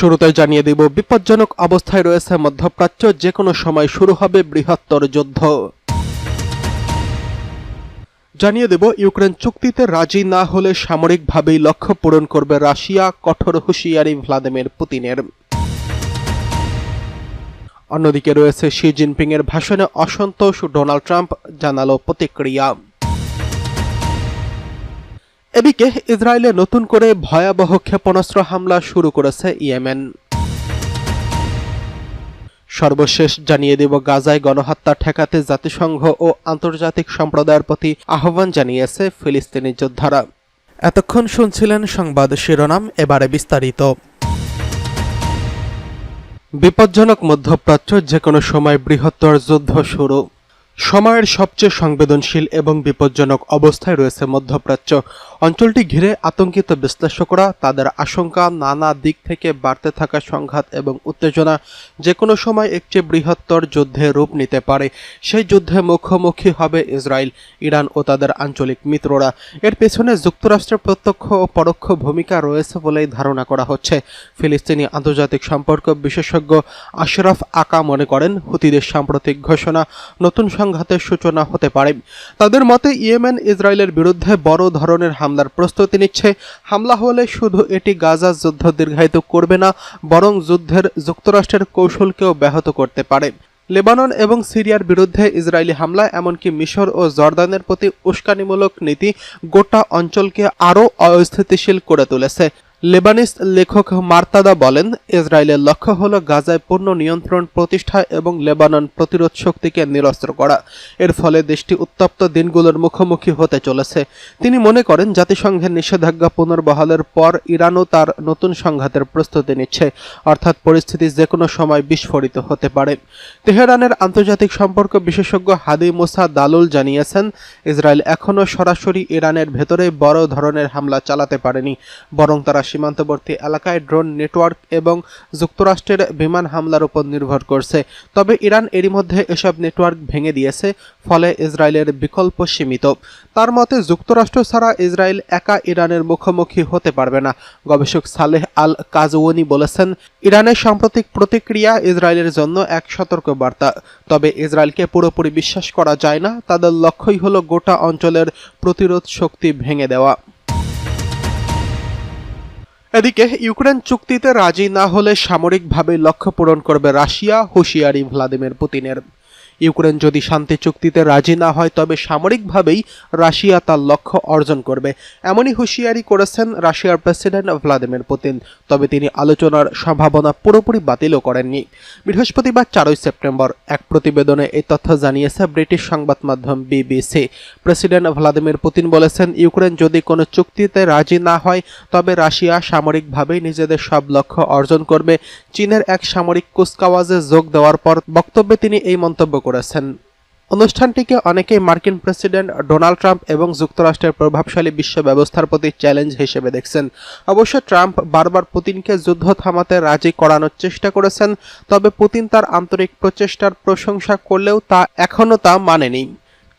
শুরুতে জানিয়ে দেব, বিপজ্জনক অবস্থায় রয়েছে মধ্যপ্রাচ্য যে কোনো সময় শুরু হবে বৃহত্তর যুদ্ধ। জানিয়ে দেব, ইউক্রেন চুক্তিতে রাজি না হলে সামরিকভাবেই লক্ষ্য পূরণ করবে রাশিয়া, কঠোর হুঁশিয়ারি ভ্লাদিমির পুতিনের। অন্যদিকে রয়েছে শি জিনপিং এর ভাষণে অসন্তোষ ডোনাল্ড ট্রাম্প, জানালো প্রতিক্রিয়া। এদিকে ইসরায়েলে নতুন করে ভয়াবহ ক্ষেপণাস্ত্র হামলা শুরু করেছে ইয়েমেন। সর্বশেষ জানিয়ে দেব, গাজায় গণহত্যা ঠেকাতে জাতিসংঘ ও আন্তর্জাতিক সম্প্রদায়ের প্রতি আহ্বান জানিয়েছে ফিলিস্তিনি যোদ্ধারা। এতক্ষণ শুনছিলেন সংবাদ শিরোনাম, এবারে বিস্তারিত। বিপজ্জনক মধ্যপ্রাচ্য যে কোনো সময় বৃহত্তর যুদ্ধ শুরু। সময়ের সবচেয়ে সংবেদনশীল এবং বিপজ্জনক অবস্থায় রয়েছে মধ্যপ্রাচ্য। অঞ্চলটি ঘিরে আতঙ্কিত বিশ্লেষকরা তাদের আশঙ্কা, নানা দিক থেকে বাড়তে থাকা সংঘাত এবং উত্তেজনা যে কোনো সময় একটি বৃহত্তর যুদ্ধে রূপ নিতে পারে। সেই যুদ্ধে মুখোমুখি হবে ইসরায়েল, ইরান ও তাদের আঞ্চলিক মিত্ররা। এর পেছনে যুক্তরাষ্ট্রের প্রত্যক্ষ ও পরোক্ষ ভূমিকা রয়েছে বলেই ধারণা করা হচ্ছে। ফিলিস্তিনি আন্তর্জাতিক সম্পর্ক বিশেষজ্ঞ আশরাফ আকা মনে করেন, হুতিদের সাম্প্রতিক ঘোষণা নতুন সংঘাতের সূচনা হতে পারে। তাদের মতে, ইয়েমেন ইসরায়েলের বিরুদ্ধে বড় ধরনের হামলার প্রস্তুতি নিচ্ছে। হামলা হলে শুধু এটি গাজা যুদ্ধ দীর্ঘায়িত করবে না, বরং যুদ্ধের যুক্তরাষ্ট্রের কৌশলকেও ব্যাহত করতে পারে। লেবানন এবং সিরিয়ার বিরুদ্ধে ইসরায়েলি হামলা, এমনকি মিশর ও জর্দানের প্রতি উস্কানিমূলক নীতি গোটা অঞ্চলকে আরও অস্থিতিশীল করে তুলেছে। লেবানিস লেখক মার্তাদা বলেন, ইসরায়েলের লক্ষ্য হল গাজায় পূর্ণ নিয়ন্ত্রণ প্রতিষ্ঠা এবং লেবানন প্রতিরোধ শক্তিকে নিরস্ত্র করা। এর ফলে দেশটি উত্তপ্ত দিনগুলোর মুখোমুখি হতে চলেছে। তিনি মনে করেন, জাতিসংঘের নিষেধাজ্ঞা পুনর্বহালের পর ইরানও তার নতুন সংঘাতের প্রস্তুতি নিচ্ছে, অর্থাৎ পরিস্থিতি যে কোনো সময় বিস্ফোরিত হতে পারে। তেহরানের আন্তর্জাতিক সম্পর্ক বিশেষজ্ঞ হাদি মুসা দালুল জানিয়েছেন, ইসরায়েল এখনও সরাসরি ইরানের ভেতরে বড় ধরনের হামলা চালাতে পারেনি, বরং তারা সীমান্তবর্তী এলাকায় ড্রোন নেটওয়ার্ক এবং যুক্তরাষ্ট্রের বিমান হামলার উপর নির্ভর করছে। তবে ইরান এরই মধ্যে এসব নেটওয়ার্ক ভেঙে দিয়েছে, ফলে ইসরায়েলের বিকল্প সীমিত। তার মতে, যুক্তরাষ্ট্র ছাড়া ইসরায়েল একা ইরানের মুখোমুখি হতে পারবে না। গবেষক সালেহ আল কাজওয়নি বলেছেন, ইরানের সাম্প্রতিক প্রতিক্রিয়া ইসরায়েলের জন্য এক সতর্ক বার্তা তবে ইসরায়েলকে পুরোপুরি বিশ্বাস করা যায় না। তাদের লক্ষ্যই হলো গোটা অঞ্চলের প্রতিরোধ শক্তি ভেঙে দেওয়া। এদিকে ইউক্রেন চুক্তিতে রাজি না হলে সামরিকভাবে লক্ষ্য পূরণ করবে রাশিয়া হুঁশিয়ারি ভ্লাদিমির পুতিনের। ইউক্রেন যদি শান্তি চুক্তিতে রাজি না হয়, তবে সামরিকভাবেই রাশিয়া তার লক্ষ্য অর্জন করবে। এমনই হুঁশিয়ারি করেছেন রাশিয়ার প্রেসিডেন্ট ভ্লাদিমির পুতিন, তবে তিনি আলোচনার সম্ভাবনা পুরোপুরি বাতিলও করেননি। বৃহস্পতিবার চারই সেপ্টেম্বর এক প্রতিবেদনে এই তথ্য জানিয়েছে ব্রিটিশ সংবাদ মাধ্যম বিবিসি। প্রেসিডেন্ট ভ্লাদিমির পুতিন বলেছেন, ইউক্রেন যদি কোনো চুক্তিতে রাজি না হয়, তবে রাশিয়া সামরিকভাবেই নিজেদের সব লক্ষ্য অর্জন করবে। চীনের এক সামরিক কুচকাওয়াজে যোগ দেওয়ার পর বক্তব্যে তিনি এই মন্তব্য করেছেন। অনুষ্ঠানটিকে অনেকেই মার্কিন প্রেসিডেন্ট ডোনাল্ড ট্রাম্প এবং যুক্তরাষ্ট্রের প্রভাবশালী বিশ্ব ব্যবস্থার প্রতি চ্যালেঞ্জ হিসেবে দেখছেন। অবশ্য ট্রাম্প বারবার পুতিনকে যুদ্ধ থামাতে রাজি করানোর চেষ্টা করেছেন, তবে পুতিন তার আন্তরিক প্রচেষ্টার প্রশংসা করলেও তা এখনও তা মানেনি।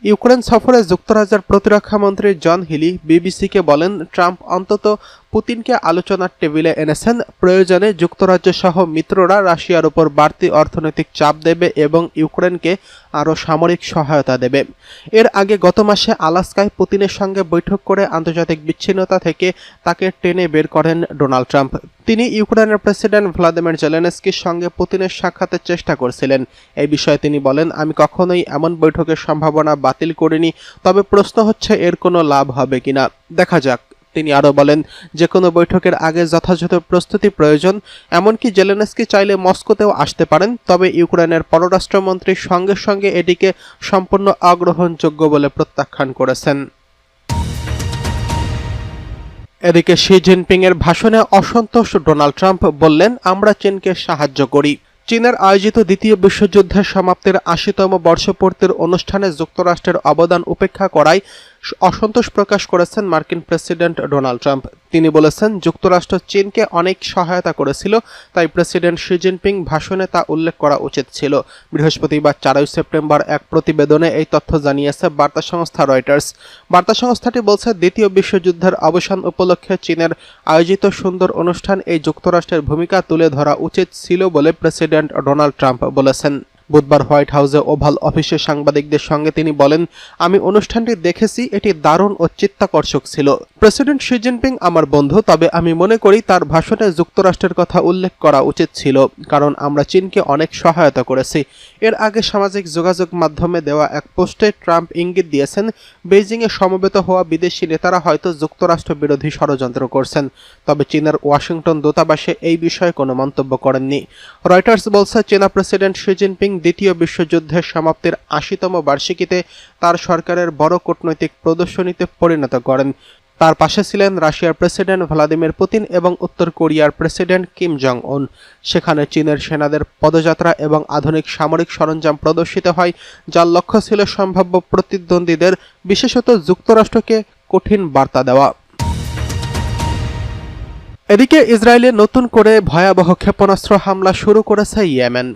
ইউক্রেন সফরে যুক্তরাজ্যের প্রতিরক্ষা মন্ত্রী জন হিলি বিবিসিকে বলেন, ট্রাম্প অন্তত পুতিনকে আলোচনার টেবিলে এনেছেন। প্রয়োজনে যুক্তরাজ্য সহ মিত্ররা রাশিয়ার উপর বাড়তি অর্থনৈতিক চাপ দেবে এবং ইউক্রেনকে আরও সামরিক সহায়তা দেবে। এর আগে গত মাসে আলাস্কায় পুতিনের সঙ্গে বৈঠক করে আন্তর্জাতিক বিচ্ছিন্নতা থেকে তাকে টেনে বের করেন ডোনাল্ড ট্রাম্প। তিনি ইউক্রেনের প্রেসিডেন্ট ভ্লাদিমির জেলেনস্কির সঙ্গে পুতিনের সাক্ষাতের চেষ্টা করছিলেন। এই বিষয়ে তিনি বলেন, আমি কখনোই এমন বৈঠকের সম্ভাবনা বাতিল করিনি, তবে প্রশ্ন হচ্ছে এর কোনো লাভ হবে কিনা। দেখা যাক। তিনি আরও বলেন যে কোনো বৈঠকের আগে যথাযথ প্রস্তুতি প্রয়োজন, এমনকি জেলেনস্কি চাইলে মস্কোতেও আসতে পারেন, তবে ইউক্রেনের পররাষ্ট্রমন্ত্রী সঙ্গে সঙ্গে এটিকে সম্পূর্ণ অগ্রহণযোগ্য বলে প্রত্যাখ্যান করেছেন। এদিকে শি জিনপিং এর ভাষণে অসন্তোষ ডোনাল্ড ট্রাম্প বললেন, আমরা চীনকে সাহায্য করি। চীনের আয়োজিত দ্বিতীয় বিশ্বযুদ্ধের সমাপ্তির আশিতম বর্ষপূর্তির অনুষ্ঠানে যুক্তরাষ্ট্রের অবদান উপেক্ষা করায় অসন্তোষ প্রকাশ করেছেন মার্কিন প্রেসিডেন্ট ডোনাল্ড ট্রাম্প। তিনি বলেছেন, যুক্তরাষ্ট্র চীনকে অনেক সহায়তা করেছিল, তাই প্রেসিডেন্ট শি জিনপিং ভাষণে তা উল্লেখ করা উচিত ছিল। বৃহস্পতিবার চারই সেপ্টেম্বর এক প্রতিবেদনে এই তথ্য জানিয়েছে বার্তা সংস্থা রয়টার্স। বার্তা সংস্থাটি বলছে, দ্বিতীয় বিশ্বযুদ্ধের অবসান উপলক্ষে চীনের আয়োজিত সুন্দর অনুষ্ঠান এই যুক্তরাষ্ট্রের ভূমিকা তুলে ধরা উচিত ছিল বলে প্রেসিডেন্ট ডোনাল্ড ট্রাম্প বলেছেন। বুধবার হোয়াইট হাউসে ওভাল অফিসে সাংবাদিকদের সঙ্গে তিনি বলেন, আমি অনুষ্ঠানটি দেখেছি, এটি দারুণ ও চিত্তাকর্ষক ছিল। প্রেসিডেন্ট শি জিনপিং আমার বন্ধু, তবে আমি মনে করি তার ভাষণে যুক্তরাষ্ট্রের কথা উল্লেখ করা উচিত ছিল, কারণ আমরা চীনকে অনেক সহায়তা করেছি। এর আগে সামাজিক যোগাযোগ মাধ্যমে দেওয়া এক পোস্টে ট্রাম্প ইঙ্গিত দিয়েছেন, বেইজিংয়ে সমবেত হওয়া বিদেশি নেতারা হয়তো যুক্তরাষ্ট্র বিরোধী ষড়যন্ত্র করছেন, তবে চীনের ওয়াশিংটন দূতাবাসে এই বিষয়ে কোনো মন্তব্য করেননি। রয়টার্স বলছে, চীনা প্রেসিডেন্ট শি জিনপিং দ্বিতীয় বিশ্বযুদ্ধের সমাপ্তির আশিতম বার্ষিকীতে তার সরকারের বড় কূটনৈতিক প্রদর্শনীতে পরিণত করেন। তার পাশে ছিলেন রাশিয়ার প্রেসিডেন্ট ভ্লাদিমির পুতিন এবং উত্তর কোরিয়ার প্রেসিডেন্ট কিম জং উন সেখানে চীনের সেনাদের পদযাত্রা এবং আধুনিক সামরিক সরঞ্জাম প্রদর্শিত হয়, যার লক্ষ্য ছিল সম্ভাব্য প্রতিদ্বন্দ্বীদের, বিশেষত যুক্তরাষ্ট্রকে, কঠিন বার্তা দেওয়া। এদিকে ইসরায়েলে নতুন করে ভয়াবহ ক্ষেপণাস্ত্র হামলা শুরু করেছে ইয়েমেন।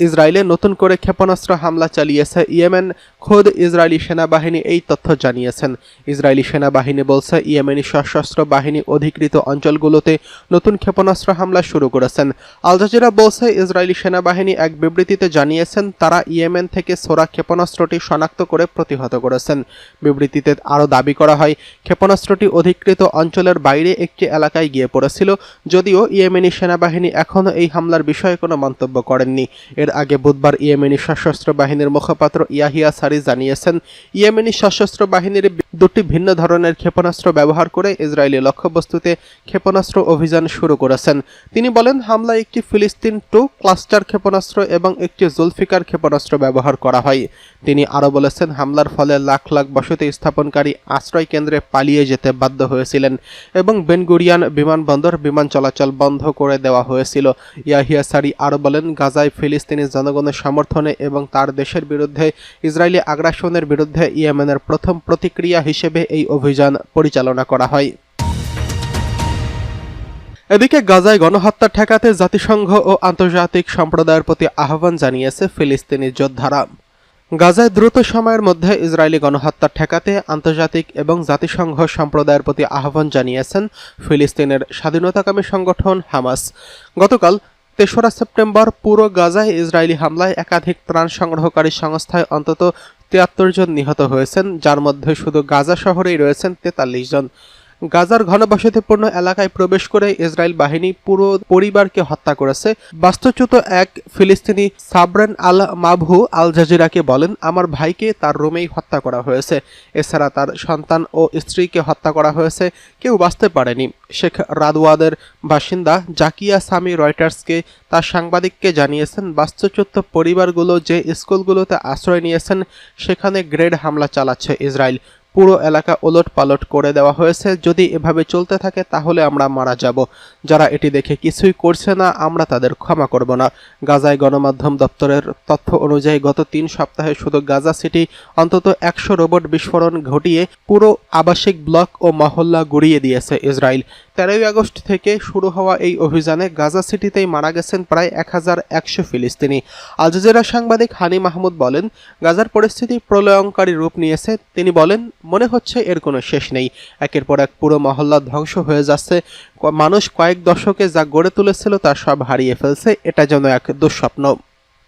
ইসরায়েলে নতুন করে ক্ষেপণাস্ত্র হামলা চালিয়েছে ইয়েমেন। খোদ ইসরায়েলি সেনাবাহিনী এই তথ্য জানিয়েছেন। ইসরায়েলি সেনাবাহিনী বলছে, ইয়েমেনি সশস্ত্র বাহিনী অধিকৃত অঞ্চলগুলোতে নতুন ক্ষেপণাস্ত্র হামলা শুরু করেছেন। আল জাজিরা বলছে, ইসরায়েলি সেনাবাহিনী এক বিবৃতিতে জানিয়েছেন, তারা ইয়েমেন থেকে সোরা ক্ষেপণাস্ত্রটি শনাক্ত করে প্রতিহত করেছেন। বিবৃতিতে আরও দাবি করা হয়, ক্ষেপণাস্ত্রটি অধিকৃত অঞ্চলের বাইরে একটি এলাকায় গিয়ে পড়েছিল, যদিও ইয়েমেনি সেনাবাহিনী এখনও এই হামলার বিষয়ে কোনো মন্তব্য করেননি। এর আগে বুধবার ইয়েমেনি সশস্ত্র বাহিনীর মুখপাত্র ইয়াহিয়া সারি জানিয়েছেন, ইয়েমেনি সশস্ত্র বাহিনীর দুটি ভিন্ন ধরনের ক্ষেপণাস্ত্র ব্যবহার করে ইসরায়েলি লক্ষ্যবস্তুতে ক্ষেপণাস্ত্র অভিযান শুরু করেছেন। তিনি বলেন, হামলায় একটি ফিলিস্তিন টু ক্লাস্টার ক্ষেপণাস্ত্র এবং একটি জুলফিকার ক্ষেপণাস্ত্র ব্যবহার করা হয়। তিনি আরও বলেছেন, হামলার ফলে লাখ লাখ বসতি স্থাপনকারী আশ্রয় কেন্দ্রে পালিয়ে যেতে বাধ্য হয়েছিলেন এবং বেনগুরিয়ান বিমানবন্দর বিমান চলাচল বন্ধ করে দেওয়া হয়েছিল। ইয়াহিয়া সারি আরও বলেন, গাজায় ফিলিস্তিন তিনি জনগণের সমর্থনে এবং তার দেশের বিরুদ্ধে ইসরায়েলি আগ্রাসনের বিরুদ্ধে ইয়েমেনের প্রথম প্রতিক্রিয়া হিসেবে এই অভিযান পরিচালনা করা হয়। এদিকে গাজায় গণহত্যা ঠেকাতে জাতিসংঘ ও আন্তর্জাতিক সম্প্রদায়ের প্রতি আহ্বান জানিয়েছে ফিলিস্তিনি যোদ্ধারা। গাজায় দ্রুত সময়ের মধ্যে ইসরায়েলি গণহত্যা ঠেকাতে আন্তর্জাতিক এবং জাতিসংঘ সম্প্রদায়ের প্রতি আহ্বান জানিয়েছেন ফিলিস্তিনের স্বাধীনতাকামী সংগঠন হামাস। গতকাল তেসরা সেপ্টেম্বর পুরো গাজায় ইসরায়েলি হামলায় একাধিক প্রাণ সংগ্রহকারী সংস্থায় অন্তত তিয়াত্তর জন নিহত হয়েছেন, যার মধ্যে শুধু গাজা শহরেই রয়েছেন তেতাল্লিশ জন। গাজার ঘনবসতিপূর্ণ এলাকায় প্রবেশ করে ইসরায়েল বাহিনী পুরো পরিবারকে হত্যা করেছে। বাস্তুচ্যুত এক ফিলিস্তিনি সাবরেন আল মাভু আল জাজিরাকে বলেন, আমার ভাইকে তার রুমেই হত্যা করা হয়েছে। এছাড়া তার সন্তান ও স্ত্রীকে হত্যা করা হয়েছে। কেউ বাঁচতে পারেনি। শেখ রাদওয়াদের বাসিন্দা জাকিয়া সামি রয়টার্সকে তার সাংবাদিককে জানিয়েছেন, বাস্তুচ্যুত পরিবারগুলো যে স্কুলগুলোতে আশ্রয় নিয়েছেন, সেখানে গ্রেড হামলা চালাচ্ছে ইসরায়েল। পুরো এলাকা ওলট পালট করে দেওয়া হয়েছে। যদি এভাবে চলতে থাকে, তাহলে আমরা মারা যাব। যারা এটি দেখে কিছুই করছে না, আমরা তাদের ক্ষমা করব না। গাজায় গণমাধ্যম দপ্তরের তথ্য অনুযায়ী গত তিন সপ্তাহে শুধু গাজা সিটি, অন্তত একশো রোবট বিস্ফোরণ ঘটিয়ে পুরো আবাসিক ব্লক ও মহল্লা গুড়িয়ে দিয়েছে ইসরায়েল। তেরোই আগস্ট থেকে শুরু হওয়া এই অভিযানে গাজা সিটিতেই মারা গেছেন প্রায় এক হাজার একশো ফিলিস্তিনি। আল সাংবাদিক হানি মাহমুদ বলেন, গাজার পরিস্থিতি প্রলয়ঙ্কারী রূপ নিয়েছে। তিনি বলেন, মনে হচ্ছে এর কোনো শেষ নেই। একের পর এক পুরো মহল্লা ধ্বংস হয়ে যাচ্ছে। মানুষ কয়েক দশকে যা গড়ে তুলেছিল তা সব হারিয়ে ফেলছে। এটা যেন এক দুঃস্বপ্ন।